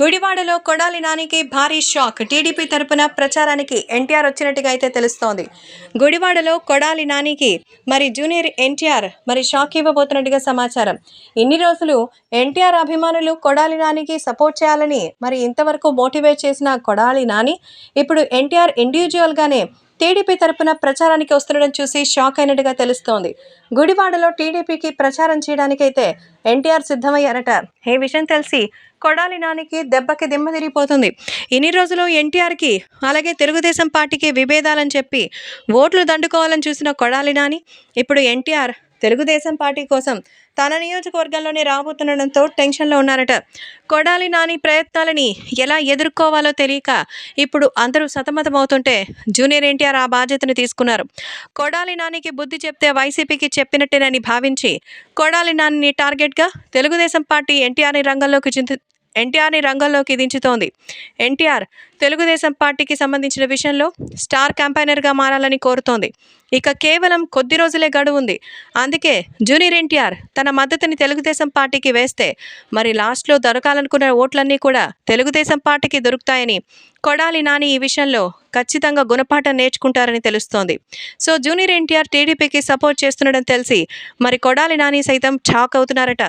గుడివాడలో కొడాలి నానికి భారీ షాక్. టీడీపీ తరపున ప్రచారానికి ఎన్టీఆర్ వచ్చినట్టుగా అయితే తెలుస్తోంది. గుడివాడలో కొడాలి నానికి మరి జూనియర్ ఎన్టీఆర్ మరి షాక్ ఇవ్వబోతున్నట్టుగా సమాచారం. ఇన్ని రోజులు ఎన్టీఆర్ అభిమానులు కొడాలి నానికి సపోర్ట్ చేయాలని మరి ఇంతవరకు మోటివేట్ చేసిన కొడాలి నాని ఇప్పుడు ఎన్టీఆర్ ఇండివిజువల్గానే టీడీపీ తరపున ప్రచారానికి వస్తుండడం చూసి షాక్ అయినట్టుగా తెలుస్తోంది. గుడివాడలో టీడీపీకి ప్రచారం చేయడానికైతే ఎన్టీఆర్ సిద్ధమయ్యారట. ఈ విషయం తెలిసి కొడాలి నానికి దెబ్బకి దిమ్మ తిరిగిపోతుంది. ఇన్ని రోజులు ఎన్టీఆర్కి అలాగే తెలుగుదేశం పార్టీకి విభేదాలని చెప్పి ఓట్లు దండుకోవాలని చూసిన కొడాలి నాని ఇప్పుడు ఎన్టీఆర్ తెలుగుదేశం పార్టీ కోసం తన నియోజకవర్గంలోనే రాబోతుండడంతో టెన్షన్లో ఉన్నారట. కొడాలి నాని ప్రయత్నాలని ఎలా ఎదుర్కోవాలో తెలియక ఇప్పుడు అందరూ సతమతమవుతుంటే జూనియర్ ఎన్టీఆర్ ఆ బాధ్యతను తీసుకున్నారు. కొడాలి నానికి బుద్ధి చెప్తే వైసీపీకి చెప్పినట్టేనని భావించి కొడాలి నానిని టార్గెట్గా తెలుగుదేశం పార్టీ ఎన్టీఆర్ని రంగంలోకి చింత ఎన్టీఆర్ని రంగంలోకి దించుతోంది. ఎన్టీఆర్ తెలుగుదేశం పార్టీకి సంబంధించిన విషయంలో స్టార్ క్యాంపైనర్గా మారాలని కోరుతోంది. ఇక కేవలం కొద్ది రోజులే గడువు ఉంది అందుకే జూనియర్ ఎన్టీఆర్ తన మద్దతుని తెలుగుదేశం పార్టీకి వేస్తే మరి లాస్ట్లో దొరకాలనుకున్న ఓట్లన్నీ కూడా తెలుగుదేశం పార్టీకి దొరుకుతాయని కొడాలి నాని ఈ విషయంలో ఖచ్చితంగా గుణపాఠం నేర్చుకుంటారని తెలుస్తోంది. సో జూనియర్ ఎన్టీఆర్ టీడీపీకి సపోర్ట్ చేస్తుండడం తెలిసి మరి కొడాలి నాని సైతం షాక్ అవుతున్నారట.